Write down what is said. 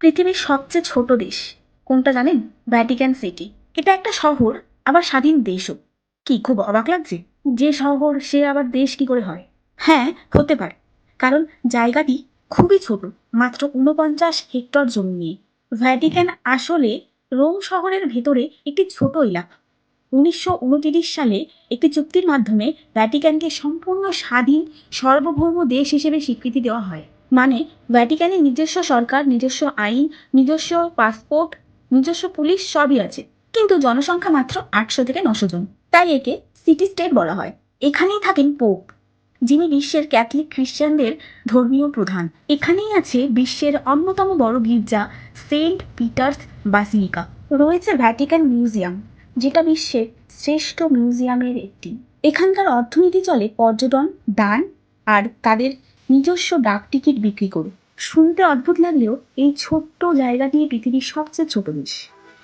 পৃথিবীর সবচেয়ে ছোট দেশ। কোনটা জানেন? ভ্যাটিকান সিটি এটা একটা শহর, আবার স্বাধীন দেশও। কি, খুব অবাক লাগছে? যে শহর, সে আবার দেশ কি করে হয়? হ্যাঁ হতে পারে। কারণ জায়গাটি খুবই ছোট, মাত্র ঊনপঞ্চাশ হেক্টর জমি নিয়ে। ভ্যাটিকান আসলে রোম শহরের ভেতরে একটি ছোট এলাকা। উনিশশো সালে একটি চুক্তির মাধ্যমে ভ্যাটিকানকে সম্পূর্ণ স্বাধীন, সার্বভৌম দেশ হিসেবে স্বীকৃতি দেওয়া হয়। মানে ভ্যাটিকানের নিজস্ব সরকার, নিজস্ব আইন, নিজস্ব পাসপোর্ট নিজস্ব পুলিশ সবই আছে। কিন্তু জনসংখ্যা মাত্র আটশো থেকে নশো জন। তাই একে সিটি স্টেট বলা হয়। এখানেই থাকেন পোপ যিনি বিশ্বের ক্যাথলিক খ্রিস্টানদের ধর্মীয় প্রধান। এখানেই আছে বিশ্বের অন্যতম বড় গির্জা সেন্ট পিটার্স বাসিলিকা রয়েছে ভ্যাটিকান মিউজিয়াম যেটা বিশ্বের শ্রেষ্ঠ মিউজিয়ামের একটি। এখানকার অর্থনীতি চলে পর্যটন, দান আর তাদের নিজস্ব ডাক টিকিট বিক্রি করে শুনতে অদ্ভুত লাগলেও এই ছোট্ট জায়গা জায়গাটি পৃথিবীর সবচেয়ে ছোট দেশ